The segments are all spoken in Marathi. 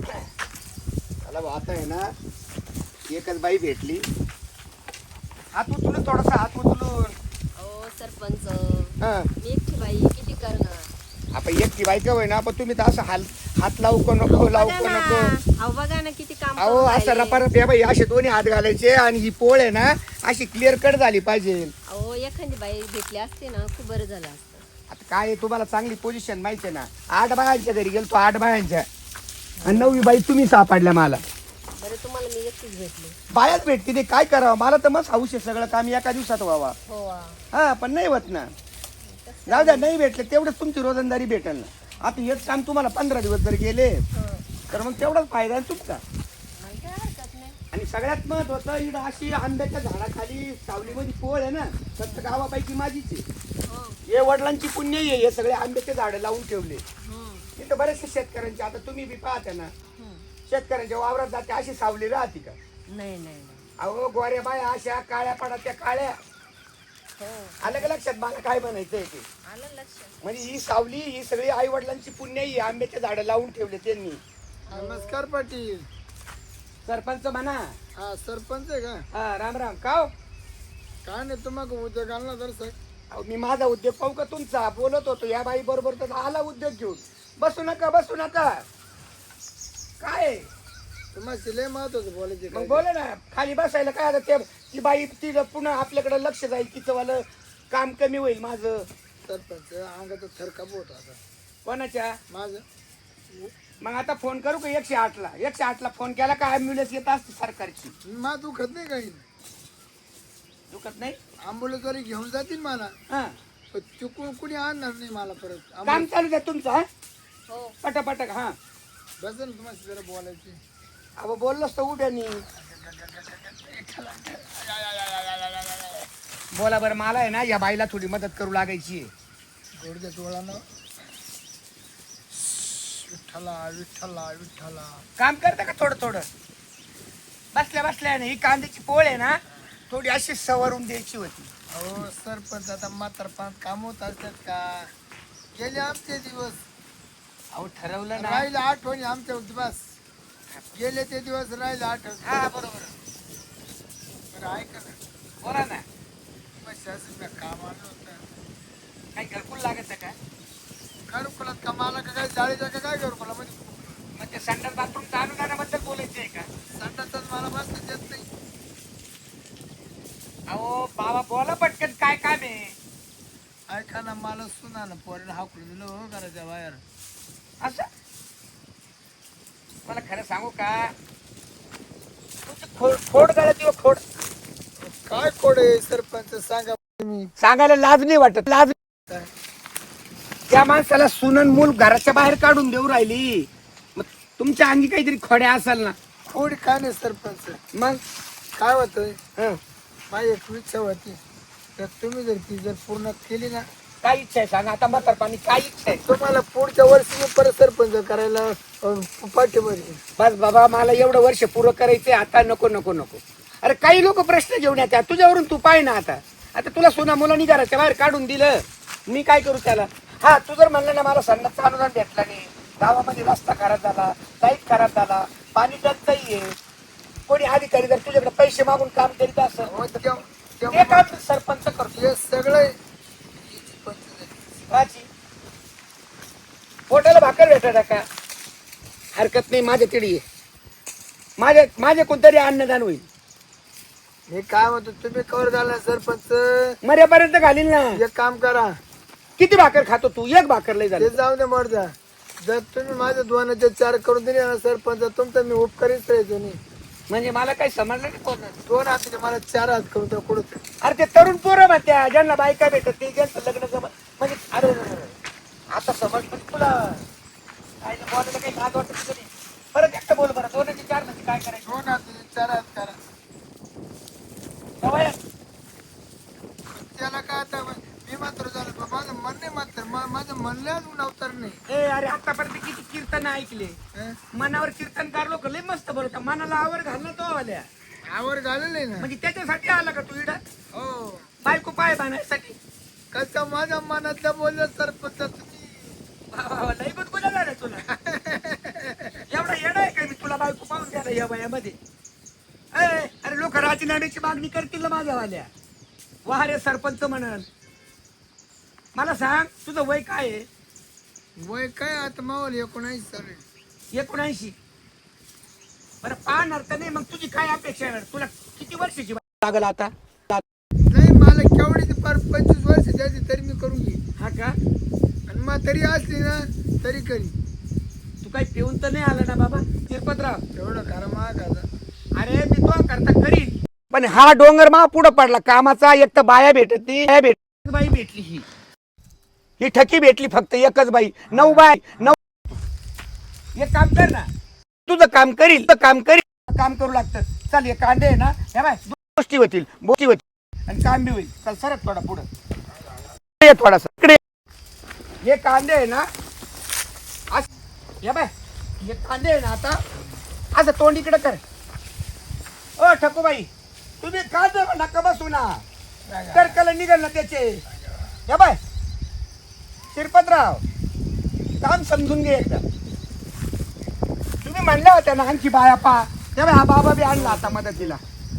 मला भाऊ आता आहे ना एकच बाई भेटली. हात उचलून थोडासा हात उचलून. अहो सरपंच. हा. मी एकटी बाई किती करणार? आपण एकटी बाई का होईना पण तुम्ही तर असं हाल हात लावू का नको लावू बघा का ना. नको? अहो बघा ना किती काम अहो करून असं राहिले. रपारप या बाई असे दोन्ही हात घालायचे आणि ही पोळ आहे ना अशी क्लिअर कट झाली पाहिजे. अहो एखादी बाई भेटली असते ना खूप बरं झालं असतं. आता काय आहे, तुम्हाला चांगली पोझिशन माहिती आहे ना. आठ बायांच्या घरी गेलतो आठ बायांच्या. आणि नववी बाई तुम्ही सापडल्या मला. बरं तुम्हाला मी एकटीच भेटले. बायाच भेटते ते काय करावं? मला तर मस्त हाऊस आहे सगळं काम एका दिवसात व्हावा. हो आ. हा पण नाही होत ना. जाऊ द्या नाही भेटले तेवढंच तुमची रोजंदारी भेटेल ना. आता हेच काम तुम्हाला पंधरा दिवस जर गेले हं. तर मग तेवढाच फायदा आहे तुमचा. मग काय हरकत नाही. आणि सगळ्यात महत्वाचं इकडं अशी आंब्याच्या झाडाखाली सावलीमध्ये पोळ आहे ना फक्त गावापैकी माझीच आहे. हं. हे वडिलांची पुण्य आहे हे सगळे आंब्याचे झाडं लावून ठेवले. इथं बरेचसे शेतकऱ्यांचे आता तुम्ही बी पाहता ना. शेतकऱ्यांच्या वावरात जाते अशी सावली राहते का? नाही नाही नाही. अहो गोऱ्या बाया अशा काळ्या पडात्या काळ्या. हो. आलं का लक्षात मला काय म्हणायचंय ते? आलं लक्षात. म्हणजे ही सावली ही सगळी आई वडिलांची पुण्य आहे. ही आंब्याचे झाडं लावून ठेवले त्यांनी. नमस्कार पाटील. सरपंच म्हणा. हा सरपंच आहे का? हा राम राम. का हो? काय नाही तुम्हाला उद्या घालणार तर सर. अहो, मी माझा उद्योग पाहू का तुमचा? बोलत होतो या बाई बरोबर तर आला उद्योग घेऊन. बसू नका बसू नका. काय? तुम्हाला महत्वाचं बोलायचे मग बोला ना खाली बसायला काय आता ते ती बाई ती पुन्हा आपल्याकडे लक्ष जाईल तिचं वालं काम कमी होईल माझं. सरपंच अंगाचा थरकाप होत आता. कोणाच्या? माझं. मग आता फोन करू का एकशे आठला? एकशे आठला फोन केला का ॲम्ब्युलन्स येत असते सरकारची? मा दुखत नाही काही. दुखत नाही? आंबुलन्सवाली घेऊन जातील मला हा. पण चुकून कुणी आणणार नाही मला परत? काम चालू द्या तुमचं हा? हो. पटापटक हा. बसेल तुम्हाला जरा बोलायची. अहो बोललोच तर उभ्यानी बोला बरं मला आहे ना या बाईला थोडी मदत करू लागायची आहे. गोडच्या डोळानं विठ्ठला विठ्ठला विठ्ठला. काम करता का थोडं थोडं बसल्या बसल्या ना ही कांद्याची पोळ आहे ना थोडी अशी सवरून द्यायची होती. अहो सरपंच आता म्हातारपणात काम होत असतात का? गेले आमचे दिवस. अहो ठरवलं ना. राहिले आठवणी आमच्या बस. गेले ते दिवस राहिले आठवण. हा बरोबर. बरं ऐका ना. बोला ना. मग काम आलं होतं? काही घरकुल लागत का? घरकुलात का मला का काय जाळीचं का काय घरकुला म्हणजे मग ते संडास बाथरूमच्या अनुदानाबद्दल बोलायचं आहे का संडासच मला बसता येत नाही अहो बाबा बोला पटकन काय काम आहे ऐका ना मला सुना ना पोरीला हाकलून दिलं हो घराच्या बाहेर. असं? मला खरं सांगू का? तुमची खोड खोड गळत किंवा खोड. काय कोडे सरपंच? सांगा तुम्ही. सांगायला लाज नाही वाटत लाज काय? त्या माणसाला सुनन मूल घराच्या बाहेर काढून देऊ राहिली. मग तुमच्या अंगी काहीतरी खोड्या असेल ना. कोडी काय नाही सरपंच? मग? काय होतंय? हं. माझी एक इच्छा होती. तर तुम्ही जर ती जर पूर्ण केली ना काय इच्छा आहे सांगा आता म्हातारपणी काय इच्छा आहे? तुम्हाला पुढच्या वर्षी मी परत सरपंच करायला अं, पाठिंबा देईन. बस बाबा मला एवढं वर्ष पुरं करायचंय आता नको नको नको. अरे काही लोक प्रश्न घेऊन येतात तुझ्यावरून तू पाय ना आता. आता तुला सोना मुलांनी घराच्या बाहेर काढून दिलं मी काय करू त्याला? हा तू जर म्हणलं ना मला सन्नाचं अनुदान भेटला नाही गावामध्ये रस्ता खराब झाला लाइट खराब झाला पाणी टंचाई आहे कोणी अधिकारी जर तुझ्याकडे पैसे मागून काम करीत असं अहो, तेव्हा- ते तेव्हा काम सरपंच करतो. हे सगळं काची पोटाला भाकर भेटा का? हरकत नाही माझ्या तिडी आहे. माझ्या माझे कोणतरी अन्नदान होईल. मी काय म्हणतो तुम्ही कवर झाला सरपंच. मर्यापर्यंत घालील ना. एक काम करा. किती भाकर खातो तू? एक भाकर लय ते झालं जाऊ दे मर्दा जर तुम्ही माझ्या दोनाचे चार करून दिले ना सरपंच तुमचा मी उपकारीच राहायचो नाही म्हणजे मला काही समजलं नाही कोण? दोन हाताचे मला चार हात करून कुठं? अरे ते तरुण पोरं म्हणत्या ज्यांना बायका भेटत ते ज्यांचं लग्न जमत म्हणजे अरे. आता समज म्हणजे तुला काय बोलायला काही लाज वाटत तुझं. नाही परत एकटं बोल बरं. दोनाचे चार म्हणजे काय करायचं? दोन हाताचे चार हात करा. सवय. त्याला काय आता मी मात्र झालं पण माझं मन नाही मात्र. माझं म्हणल्याच नवतर नाही. ए अरे आतापर्यंत किती कीर्तन ऐकले. हं? मनावर कीर्तनकार लोक लय मस्त बोलतात. मनाला आवर घालणं तो आल्या. आवर घालेलं ना. म्हणजे त्याच्यासाठी आला का तू? इडा हो बायको पाय बांधायसाठी कसं माझ्या मनातलं बोललं सरपंच तुम्ही वा, वा, वा, लय गुदगुल्या झाल्या तुला. एवढा येड आहे या वयामध्ये. ए, अरे लोक राजीनाम्याची मागणी करतील ना माझ्यावाल्या. वाह रे सरपंच म्हणन. मला सांग तुझं वय काय आहे? वय काय आता मावल एकोणावीस चालेल एकोणऐंशी. बरं पाहणार तर नाही मग तुझी काय अपेक्षा आहे? तुला किती वर्षाची लागल आता? पार पंचवीस वर्ष द्यायची तरी मी करून घेईन. हा का? आणि मग तरी असली ना तरी करी तू काही पिऊन तर नाही आला ना बाबा? तिरपतराव एवढं करा महाग आता अरे मी तो करता करीन पण हा डोंगर मा पुढं पडला. कामाचा एक तर बाया भेटत नाही बाया भेट बाई भेटली ही. ही ठकी भेटली फक्त एकच बाई. नऊ बाय नऊ एक काम कर ना. तुझं काम करील तर काम करील. काम करू लागतं. चल हे कांदे आहे ना. हे बाय. गोष्टी होतील गोष्टी होतील. आणि काम बी होईल. चल सरक थोडा पुढं. ये थोडासा इकडे. हे कांदे आहे ना अस- हे बाय हे कांदे आहे ना आता असं तोंड इकडे कर. ओ ठकूबाई तुम्ही का देवा नका बसू ना. टरकल निघल ना त्याचे. या बाय शिरपतराव काम समजून घे एकदा. तुम्ही म्हणल्या होत्या ना आणखी बाया पा. तेव्हा हा बाबा बी आणला आता मदतीला.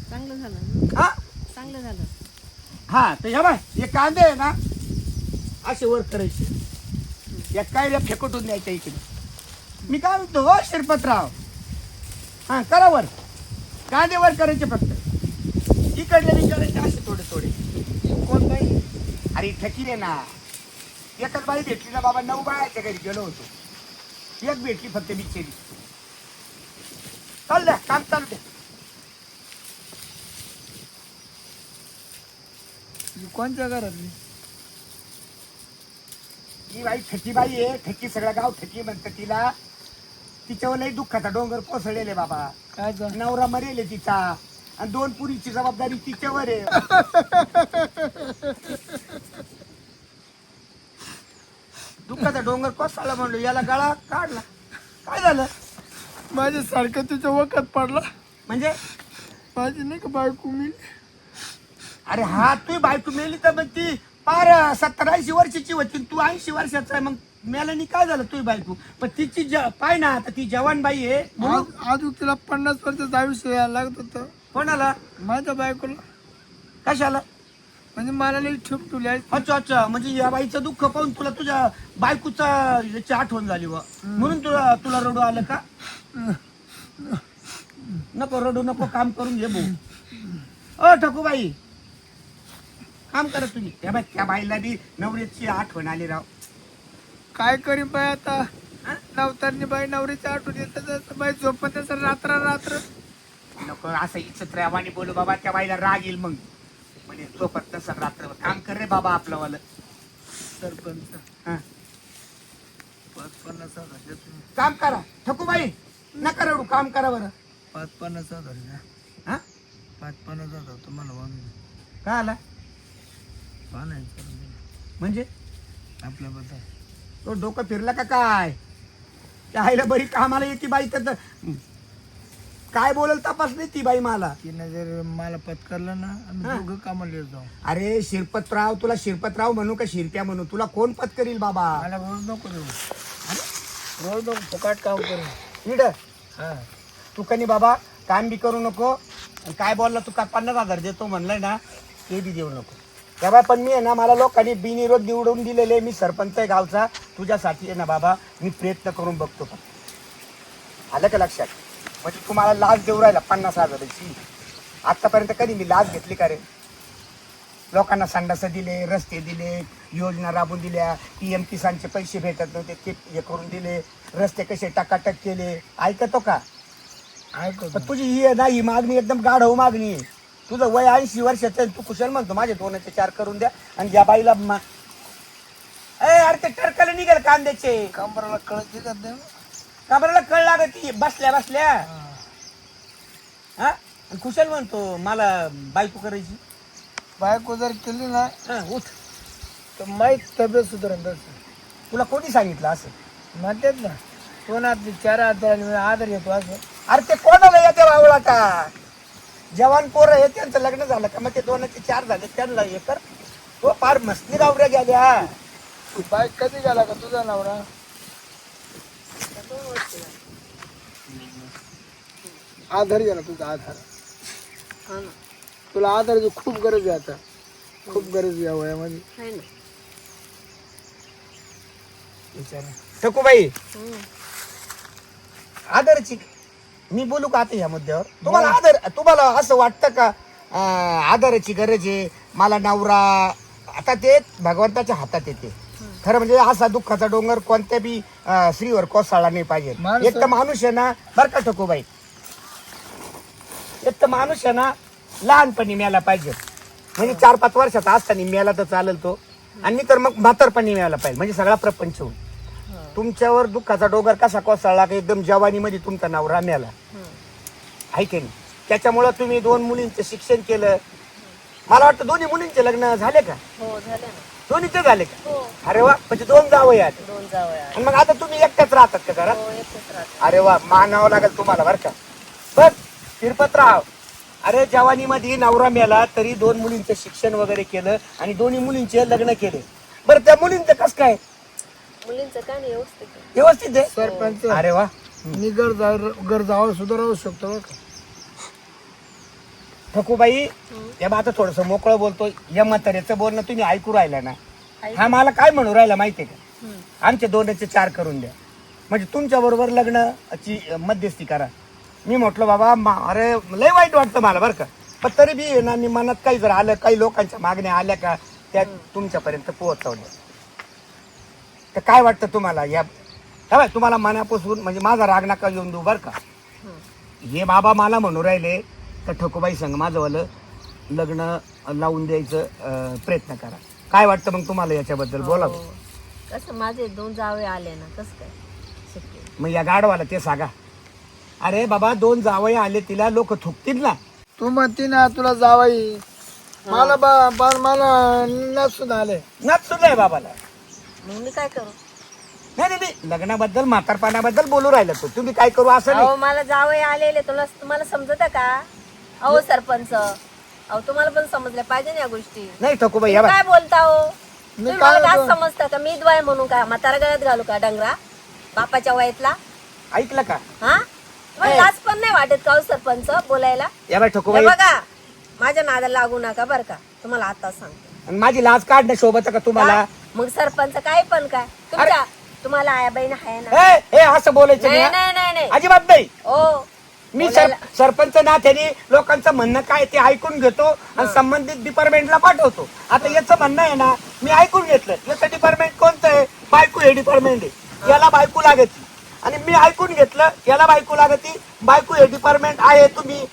चांगलं झालं. ना हा? चांगलं झालं. हा तर या बाय हे कांदे आहे ना असे वर करायचे. या काय फेकटून द्यायच्या इकडे. मी काय म्हणतो हो शिरपतराव हा करा वर. कांदे वर करायचे फक्त. इकडले बी करायचे असे थोडे थोडे. कोण बाई? अरे ठकीर आहे ना. एकच बाई भेटली ना बाबा नऊ बायाच्या घरी गेलो होतो. एक भेटली फक्त बिचारी. चालू द्या काम चालू द्या ही कोणत्या घरातली? ही बाई ठकी बाई आहे. ठकी सगळं गाव ठकी म्हणतं तिला. तिच्यावर लई दुःखाचा डोंगर कोसळलेले बाबा. काय झालं? नवरा मरेल तिचा. आणि दोन पुरीची जबाबदारी तिच्यावर आहे. दुःखाचा डोंगर कोसळला म्हणलो. याला गळा काढला. काय झालं? माझ्या सारखं तुझ्या वखत पडला. म्हणजे? माझी नाही का बायको मी अरे हा तू बायको मेली तर मग ती पार सत्तर ऐंशी वर्षाची होती तू ऐंशी वर्षाचा आहे मग मेल्याने काय झालं तुझी बायको? पण तिची ज- पाय ना आता ती जवान बाई आहे म्हणून आज आज तिला पन्नास वर्षाचं आयुष्य यायला लागत होतं. कोणाला? माझ्या बायकोला. कशाला? म्हणजे मला लई ठेप ठेवली आहे. अच्छा अच्छा म्हणजे या बाईचं दुःख पाहून तुला तुझ्या बायकोचा याची आठवण झाली व म्हणून तुला तुला रडू आलं का? नको रडू नको काम करून घे भाऊ. अ ठकूबाई. काम करा तुम्ही. त्या बाई त्या बाईला बी नवऱ्याची आठवण आली राव. काय करीन बाई आता? नवतारनी बाई नवरीची आठवण येतात बाई झोपत असेल रात्र रात्र. नको असं इच्छित रावानी बोलू बाबा त्या बाईला राग येईल मग. म्हणजे झोपत नसं रात्र. काम कर रे बाबा आपलं वालं सरपंच. हा. पाच पन्नास हजार द्या तुम्ही. काम करा. ठकूबाई नका रडू. काम करा बरं. पाच पन्नास हजार द्या. हा? पाच पन्नास हजार तुम्हाला वाढून काय आला म्हणजे? आपल्याबद्दल. तो डोकं फिरला का काय? त्या आईला बरी कामाला येते बाई तर काय बोलल तपास नाही ती बाई मला? तिने जर मला पत्करलं ना आम्ही. दोघं कामाला येत जाऊ. अरे शिरपतराव तुला शिरपतराव म्हणू का शिरप्या म्हणू? तुला कोण पत करील बाबा? मला रोज नको देऊ. रोज नको फुकाट काम करू. इड. हा. तू कनी बाबा काम बी करू नको आणि काय बोलला तू काय पन्नास हजार देतो म्हणलंय ना ते बी देऊ नको. तेव्हा पण मी आहे ना मला लोकांनी बिनविरोध निवडून दिलेले मी सरपंच आहे गावचा. तुझ्यासाठी आहे ना बाबा मी प्रयत्न करून बघतो पण. आलं का लक्षात? म्हणजे तुम्हाला लाच देऊ राहिला पन्नास हजाराची आतापर्यंत कधी मी लाच घेतली का रे? लोकांना संडासं दिले रस्ते दिले योजना राबवून दिल्या पी एम किसानचे पैसे भेटत नव्हते ते हे करून दिले रस्ते कसे टकाटक केले. ऐकतो का? ऐकतो. तुझी ही आहे ना ही मागणी एकदम गाढव मागणी आहे. तुझं वय ऐंशी वर्षाचं आहे, तू कुशल म्हणतो माझे दोनचे चार करून द्या आणि या बाईला मा- ए अरे ते टरकले निघेल कांद्याचे. कंबराला कळत ते काबराला कळ लागत ती बसल्या बसल्या. हा. आणि कुशल म्हणतो मला बायको करायची. बायको जर केली ना हा, उठ. तर माहीत तब्येत सुधारण तसं तुला कोणी सांगितलं असं? म्हणतात ना दोन हात चार हात आदर येतो असं. अरे ते कोणाला येते बावळा का जवान पोरं आहे त्यांचं लग्न झालं का? मग ते दोनाचे चार झाले त्यांना हे कर. तो फार मस्ती रावऱ्या गेल्या. बाईक कधी गेला का तुझा नवरा? आधार घ्या ना तुझा आधार. हा ना तुला आधाराची खूप गरज आहे आता. खूप गरज आहे या वयामध्ये. आहे ना विचारा. ठकूबाई. हम्म. मी बोलू का आता या मुद्द्यावर? तुम्हाला आदर तुम्हाला असं वाटतं का? अं, आदराची गरज आहे मला नवरा आता ते भगवंताच्या हातात येते. खरं म्हणजे असा दुःखाचा डोंगर कोणत्या बी अं, स्त्रीवर कोसळला नाही पाहिजे. माणसं- एक तर माणूस आहे ना बरं का ठकूबाई? एक तर माणूस आहे ना लहानपणी मिळाला पाहिजे. म्हणजे चार पाच वर्षाचा असताना मिळाला तर चालेल तो. आणि तर मग म्हातारपणी मिळाला पाहिजे. म्हणजे सगळा प्रपंच होईल तुमच्यावर दुःखाचा डोंगर कसा कोसळला का एकदम जवानीमध्ये तुमचा नवरा मिळाला हम्म. आहे की नाही? त्याच्यामुळं तुम्ही दोन मुलींचं शिक्षण केलं. मला वाटतं दोन्ही मुलींचे लग्न झाले का? हो झालं ना. दोन्हीचे झाले का? हो. अरे वा म्हणजे दोन जावं यात दोन आणि मग आता तुम्ही एकट्याच राहतात का घरात? हो एकच राहत अरे वा मानावं लागेल तुम्हाला बरं का. बघ फिरपत राहा अरे जवानीमध्ये नवरा मेला तरी दोन मुलींचं शिक्षण वगैरे केलं आणि दोन्ही मुलींचे लग्न केले. बरं त्या मुलींचं कसं काय? मुलींचं काय नाही व्यवस्थित आहे. व्यवस्थित आहे? सरपंच अरे वा. मी गरजा गरजावर सुद्धा राहू शकतो बरं का? ठकूबाई हम्म. या बा आता थोडस मोकळं बोलतो या म्हाताऱ्याचं बोलणं तुम्ही ऐकू राहिला ना. ऐक. हा मला काय म्हणू राहिला माहितीये का? हम्म. आमचे दोनचे चार करून द्या. म्हणजे तुमच्या बरोबर लग्नाची मध्यस्थी करा. मी म्हटलं बाबा मा- अरे लय वाईट वाटतं मला बरं का. पण तरी बी आहे ना मी मनात काही जर आलं काही लोकांच्या मागण्या आल्या का त्या तुमच्यापर्यंत पोहोचवल्या. तर काय वाटतं तुम्हाला? या काय तुम्हाला मनापासून म्हणजे माझा राग नका येऊन देऊ बरं का. हे बाबा मला म्हणू राहिले तर ठकोबाई संग माझंवालं लग्न लावून द्यायचं अं, प्रयत्न करा. काय वाटतं मग तुम्हाला याच्याबद्दल? बोला हो. कसं माझे दोन जावे आले ना कसं काय? मग या गाडवाला ते सांगा. अरे बाबा दोन जावई आले तिला लोक थुकतील ना. तू म्हणती ना तुला जावाई मला बा बा- मला नसून आले. नाच सुद्धा आहे बाबाला. मग मी काय करू? नाही नाही, नाही. लग्नाबद्दल म्हातारपणाबद्दल बोलू राहिलं तो. तुम्ही काय करू असं नाही. अहो मला जावई आलेले. तुला तुम्हाला समजत का? अहो सरपंच. अहो तुम्हाला पण समजल्या पाहिजे ना या गोष्टी. नाही ठकूबाई या तुम्ही बा. काय बोलता हो? तुम्ही काय मला आज बोलतो? समजता का? मी द्वाय म्हणून का? म्हातारा गळ्यात घालू का डंगरा? बापाच्या वयातला? ऐकलं का? हा? मला लाज पण नाही वाटत का हो सरपंच बोलायला? या बाई हे ठकूबाई बघा माझ्या नादाला लागू नका बरं का. तुम्हाला आता सांगते. आणि माझी लाज काढणं शोभत का तुम्हाला? मग सरपंच काय पण काय? तुमच्या तुम्हाला आया बहीण आहे ना. ए, ए असं बोलायचं नाही नाही नाही नाही नाही. हा? अजिबात नाही. ओ. मी सर बोलायला- सरपंच ना त्यांनी लोकांचं म्हणणं काय ते ऐकून घेतो आणि संबंधित डिपार्टमेंटला पाठवतो. आता याचं म्हणणं आहे ना मी ऐकून घेतलं. याचं डिपार्टमेंट कोणतं आहे? बायको हे डिपार्टमेंट आहे. याला बायको लागती. आणि मी ऐकून घेतलं याला बायको लागती. बायको हे डिपार्टमेंट आहे तुम्ही.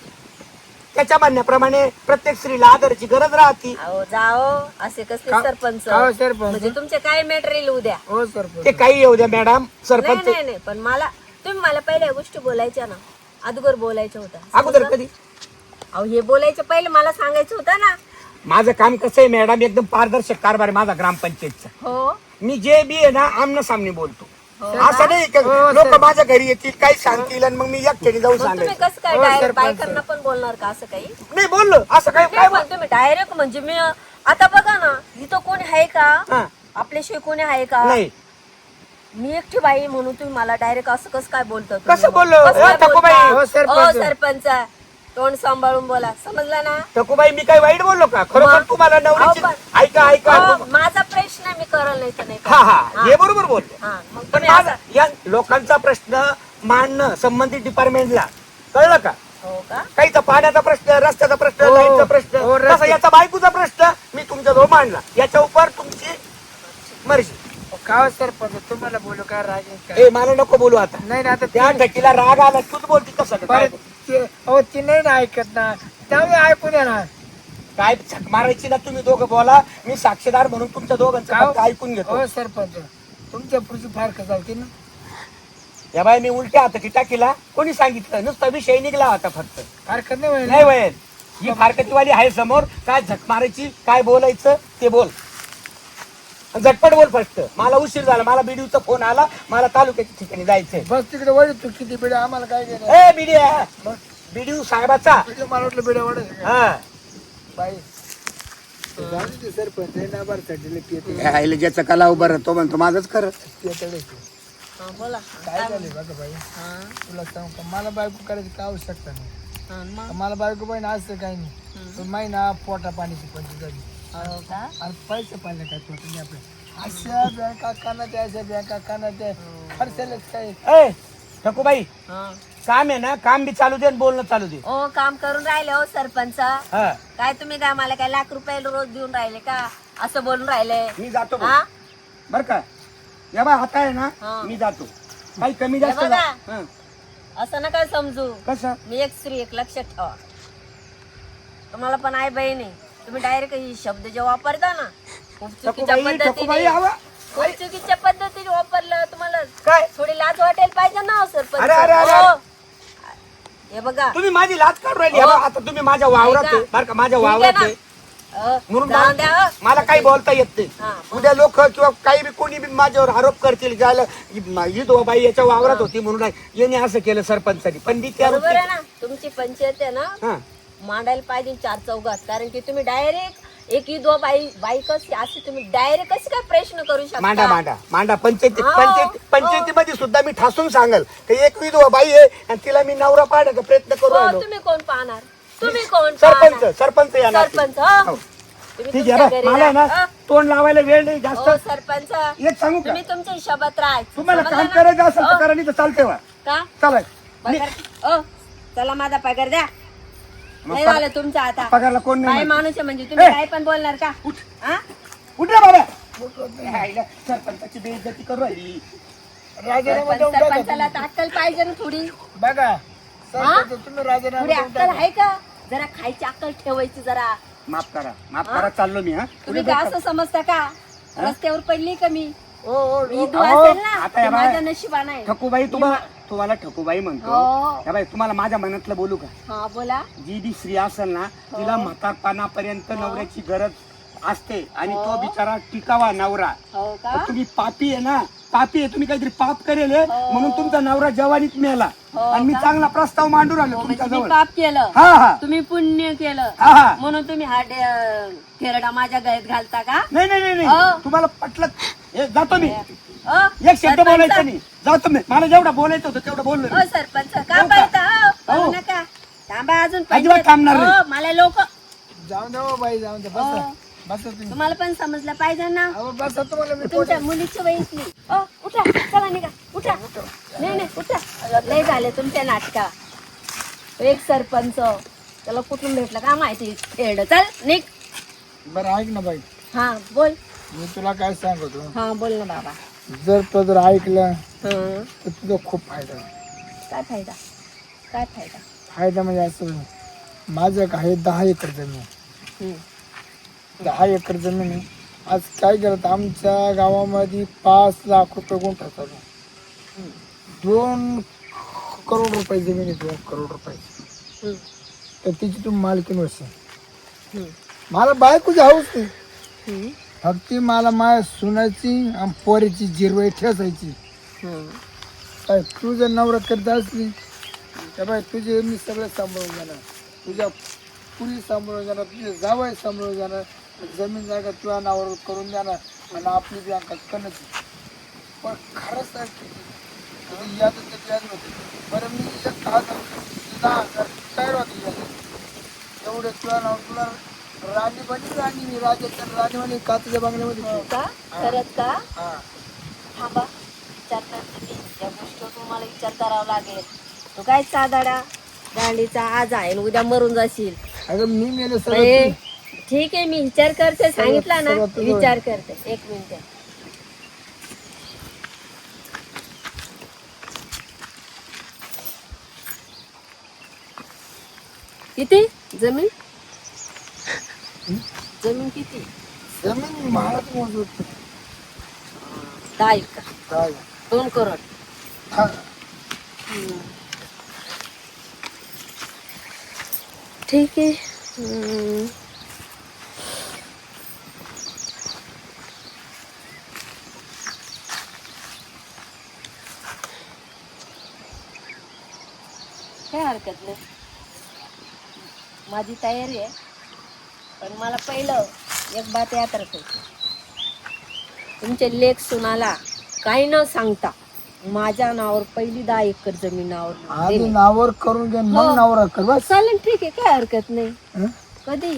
त्याच्या म्हणण्याप्रमाणे प्रत्येक स्त्रीला आदरची गरज राहती. अहो जाओ असे कसले का- सरपंच. का हो सरपंच? म्हणजे तुमचे काय मॅटर उद्या? हो सरपंच. ते काही येऊ द्या मॅडम नाही सरपंच नाही नाही पण मला तुम्ही मला पहिल्या गोष्टी बोलायच्या ना. अगोदर बोलायच्या होत्या अगोदर कधी? अहो हे बोलायचं पहिले मला सांगायचं होतं ना. माझं काम कसं आहे मॅडम एकदम पारदर्शक कारभार आहे माझा ग्रामपंचायतचा. हो? मी जे बी आहे ना आमनं सामने बोलतो. असं नाही हो, लोक माझ्या घरी येतील काही सांगतील आणि मग मी एकट्याने जाऊन मग तुम्ही कसं काय हो, डायरेक्ट. बायकांना पण बोलणार का असं काही? नाही बोललो असं काय काय काय पण तुम्ही डायरेक्ट म्हणजे मी आता बघा ना इथं कोणी आहे का? हा, आपल्याशिवाय कोणी आहे का? नाही. मी एकटी बाई म्हणून तुम्ही मला डायरेक्ट असं कसं काय बोलता? कसं बोललो? हो, सरपंच. तोंड सांभाळून बोला. समजलं ना? टकूबाई मी काही वाईट बोललो का? खरोखर मग? तुम्हाला नवरीची अहो, पण- ऐका ऐका. माझा प्रश्न आहे, मी करल नाही तर नाही हा करल. हा. हे बरोबर बोलले. हा, मग पण तुम्ही माझा असं- या लोकांचा प्रश्न मांडणं संबंधित डिपार्टमेंटला कळलं का? हो का? काहीचा पाण्याचा प्रश्न रस्त्याचा प्रश्न हो, लाईटचा प्रश्न हो, रस्ते- तसा याचा बायकोचा प्रश्न मी तुमच्याजवळ मांडला. याच्या उपर तुमची मर्जी. का हो सरपंच तुम्हाला बोलू काय राग काय ए मला नको बोलू आता. नाही ना आता त्या ठकीला राग आला तूच बोलती कसं काय ते- अहो ती नाही ना ऐकत ना. त्यामुळे ऐकून या ना काय झक मारायची ना तुम्ही दोघं बोला. मी साक्षीदार म्हणून तुमच्या दोघांचं का हो? फक्त ऐकून घेतो. हो सरपंच तुमच्या पुढची फार चालते ना. या बाय मी उलट्या हाताची टाकीला. कोणी सांगितलं? नुसता विषय निघला होता फक्त. फारकत नाही नाही वयन ही फारकतीवाली आहे समोर. काय झक मारायची काय बोलायचं ते बोल. झटपट बोल फक्त मला उशीर झाला मला बीडीचा फोन आला मला तालुक्याच्या ठिकाणी जायचंय. बस तिकडे वळी तू किती पिढ्या आम्हाला काय केलं ए बीडी बीडीऊ साहेबाचा. पिढ्या मला वाटलं पिढ्या वाढत हा. बाई. झाली ती सरपंच आहे ना बरं चढलेले पियत ज्याचं कला उभं राहतो म्हणतो माझंच खरं. पियतडे हा, बोला. काय झाले बघा बाई? हा, तुला सांग का मला बायको करायची काय आवश्यकता नाही. हा, मग? मला बायको पाहिजे असं काही नाही. पण माही ना पोटा पाण्याची पंच झाली. हो का? पैसे पाहिले काय तो तुम्ही आपले? अशा बँका कानात अशा बँका खर्चायलाच काय ए ठकूबाई हा. काम आहे ना काम बी चालू दे आणि बोलणं चालू दे. ओ काम करून राहिले हो सरपंच. हा. काय तुम्ही काय मला काय लाख रुपये रोज देऊन राहिले का? असं बोलून राहिले. मी जातो हा? बर का? या बा आता आहे ना हा. मी जातो. काही कमी जास्त हे बघा. जा- हं. असं नका समजू. कसं? मी एक स्त्री एक लक्षात ठेवा. तुम्हाला पण आहे बहिणी तुम्ही डायरेक्ट ही शब्द जे वापरता ना खूप चुकीच्या ठकूबाई ठकूबाई पद्धतीने आवा. खूप चुकीच्या पद्धतीने वापरलं तुम्हाला. काय? थोडी लाज वाटेल पाहिजे ना हो सरपंच. अरे, अरे, अरे, हो. हे बघा. तुम्ही माझी लाच काढून राहिली. हो. बा, आता तुम्ही माझ्या वावरात आहे. ऐका. बर का माझ्या ठीक आहे वावरात ना? आहे. अ, म्हणून जाऊन मला- हो. काही बोलता येत नाही. हा? उद्या लोक किंवा काही बी कोणी बी माझ्यावर आरोप करतील जायला ही बाई याच्या वावरात होती म्हणून नाही. याने असं केलं सरपंचानी. पण मी त्या बरोबर आहे ना. तुमची पंचायत आहे ना. हा. मांडायला पाहिजे चार चौघात कारण की तुम्ही डायरेक्ट एक विधवा बाई बाई कशी असे तुम्ही डायरेक्ट कसे काय प्रश्न करू शकता मांडा मांडा मांडा पंचायती हो, पंचायती पंचायतीमध्ये सुद्धा मी ठासून सांगल की एक विधवा बाई आहे आणि तिला मी नवरा पाहण्याचा प्रयत्न करू हो राहिलो तुम्ही कोण पाहणार तुम्ही कोण पाहणार? सरपंच सरपंच या. सरपंच हो. हो. तुम्ही ठीक तुमच्या आहे घरी मला. ना हो. तोंड लावायला वेळ नाही जास्त हो सरपंच एक सांगू का तुम्ही तुमच्या हिशोबात राहायचं तुम्हाला समजलं काम ना? करायचं असेल तर हो. करा नाही तर चालते वा का चला पगार ओ चला माझा पगार द्या नाही झालं तुमचा आता. पगारला कोण नाही काय म्हणत. माणूस आहे म्हणजे? तुम्ही ए! काय पण बोलणार का? उठ. हा? उठ रे बाबा. हायला, सरपंचाची बेइज्जती करू राहिली. राजीनामा पण देऊन टाका सरपंचाला तर अक्कल पाहिजे ना थोडी. बघा सरपंच तुम्ही राजीनामा थोडी देऊन अक्कल टाका. आहे का? जरा खायची अक्कल ठेवायची जरा. माफ करा. माफ करा चाललो मी हा. तुम्ही का असं समजता का? रस्त्यावर पडली का मी? हो हो दु अहो, असेल ना आता ते माझ्या नशिबान आहे. ठकूबाई तुम्हाला तुम्हाला ठकूबाई म्हणतो. हो. या बाई तुम्हाला माझ्या मनातलं बोलू का? हा बोला. जी बी स्त्री असेल ना तिला म्हातारपणापर्यंत नवऱ्याची गरज असते आणि तो हो. बिचारा टिकावा नवरा. हो का? तुम्ही पापी आहे ना पापी आहे तुम्ही काहीतरी पाप करेल हे, हो. म्हणून तुमचा नवरा जवानीत मेला. हो आणि मी? चांगला प्रस्ताव मांडून हो, तुमच्या म्हणजे मी जवळ. पाप केलं. हा हा. तुम्ही पुण्य केलं. हा हा. म्हणून तुम्ही हा डे- खेरडा माझ्या गळ्यात घालता का? नाही नाही नाही हो. नाही तुम्हाला पटलं हे, जातो मी. अ, एक शब्द सरपंच. बोलायचा नाही. जातो मी. मला जेवढं बोलायचं होतं तेवढं बोललो मी. ओ सरपंच. का हो का? पाहता? हो, हो. करू नका. थांबा अजून अजिबात पंचायत- थांबणार नाही. हो, मला लोक जाऊन द्या हो बाई जाऊन द्या. बसा. हो. बसा तुम्ही. तुम्हाला पण समजलं पाहिजे ना. अहो बसा. तुम्हाला मी तुमच्या मुलीची वयसली ओ उठा. चला निघा. उठा. नाही नाही उठा. लय झाले तुमच्या नाटका. एक सरपंच. त्याला कुठून भेटलं का माहिती? खेळ चल निघ. बरं ऐक ना बाई. हा बोल. मी तुला काय सांगतो हा बोल ना बाबा जर तो जर ऐकलं हं. तर तुझा खूप फायदा. काय फायदा काय फायदा फायदा म्हणजे असं माझं आहे दहा एकर जमीन आहे. हं. दहा एकर जमीन आहे. आज काय केलं तर आमच्या गावामध्ये पाच लाख रुपये गुंठा चालू आहे. दोन करोड रुपये जमीन आहे दोन करोड रुपये हं. तर तिची तुम्ही मालकीन वर्षी हं. मला बायकोची हाऊस नाही हं. फक्त मला माय सुनाची आणि पोरीची जिरवाई ठेसायची. काय तू जर नवरा करत असली तर बाय तुझे मी सगळं सांभाळून जाणार. तुझ्या पुरी सांभाळून जाणार तुझे जावई सांभाळून जाणार. जमीन जागा तुझ्या नावावर करून देणार आणि आपली बँका कणच पण खरंच तुझी याद होती. बरं मी एक दहा हजार काय होती एवढे तुला नाव तुला राणी बनी राणी मी राजाच्या राणी म्हणे काचच्या बंगल्यामध्ये हो का? खरंच का? हा. थांबा. विचार करते मी त्या गोष्टीवर तुम्हाला विचार करावा लागेल. तू काय साधाडा? दांडीचा आज आहे आणि उद्या मरून जाशील. अगं मी मेले ए, सर ठीक आहे मी विचार करते. सांगितला ना? सर्वात तुझं विचार करते. एक मिनिट. किती जमीन? जमीन किती? जमीन महाराज मोजूत दहा एकर. दोन करोड. हा. ठीक आहे. हम्म. काय हरकत नाही. माझी तयारी आहे. पण मला पहिलं एक बात याद राखायची तुमचे लेख सुनाला काही न सांगता माझ्या नावावर पहिली दहा एकर जमीन नावावर आधी करून घे हो. मग नावर कर बस. चालेल ठीक आहे काय हरकत नाही. हं? कधी?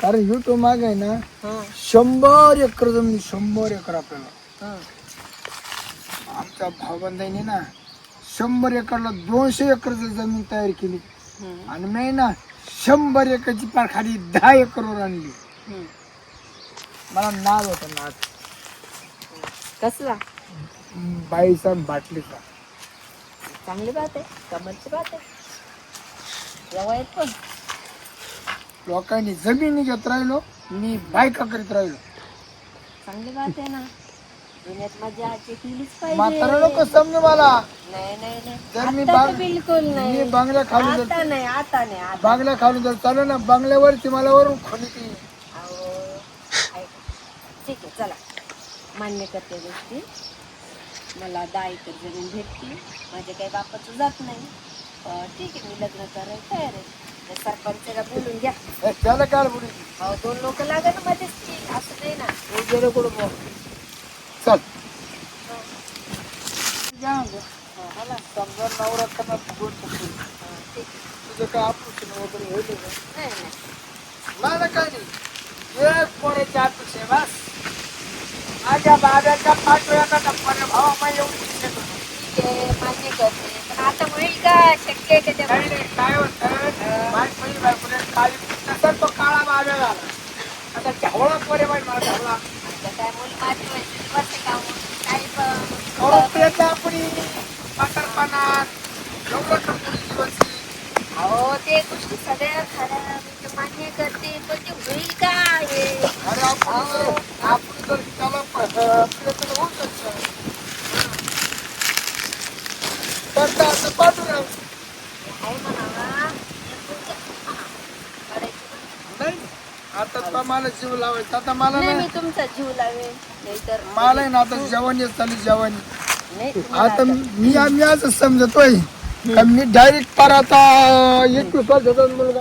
कारण युट्यूब माग आहे ना? हा. शंभर एकर जमीन शंभर एकर आपल्याला. हा. आमच्या भावबंधाईने ना शंभर एकरला दोनशे एकर जमीन तयार केली. हं, आणि मी ना शंभर एकरची पार खाली दहा एकरवर आणली. मला नाद होता नाद कसला? बाईचा आणि बाटलीचा. चांगली बात आहे कमलची बात आहे. या वयात पण. लोकांनी जमिनी घेत राहिलो मी बायका करीत राहिलो. चांगली बात आहे ना. केलीच म्हातारा पाहिजे. लोक समजू मला. नाही नाही नाही. जर मी आता बाग- तर बिलकुल मी नाही. खाली जर आता नाही आता नाही आता बांगल्या खाली जर चालू ना बांगल्यावरती मला वरून खोली ती. अहो, ऐका. ठीक आहे चला. मान्य करते गोष्टी. मला दहा एकर जमीन भेटती माझ्या काही बापाचं जात नाही. अं, ठीक आहे मी लग्न करायला तयार आहे. त्या सरपंचाला बोलून घ्या. ए, त्याला काय अहो दोन लोक लागेल ना मध्येच की असं नाही ना. गेलं कुठं बुवा? चल. समजा नवरा करणार दोन तुझं काय ऑपरेशन वगैरे होईल मला काय नाही एक पोराची अपेक्षा बस माझ्या बाब्याच्या पाच वेळाचा भावा मला एवढी शिक्षण ठीक आहे मान्य करते पण आता होईल का शक्य आहे का नाही नाही, काय होतं माझी पहिली काळी तो काळा बाब्या झाला आता ढवळा पोरे बाई मला ढवळा प्रयत्न आपण म्हातारपणात दिवस. अहो ते गोष्टी सगळ्या खऱ्या. मी तर मान्य करते पण ते होईल का हे अरे आपण जर- आपण जर त्याला प- प्रयत्न होऊ शकतो करता असं पाठवू ना. आहे म्हणावा करायचं. नाही आता मला जीव लावायचा. आता मला नाही ना मी तुमचा जीव नाहीतर मला आहे ना आता जवानी चालू जवानी. नाही तुम्हाला आता आता- मी आम्ही असं समजतोय. का मी डायरेक्ट पर आता एकवीस वर्षाचा मुलगा.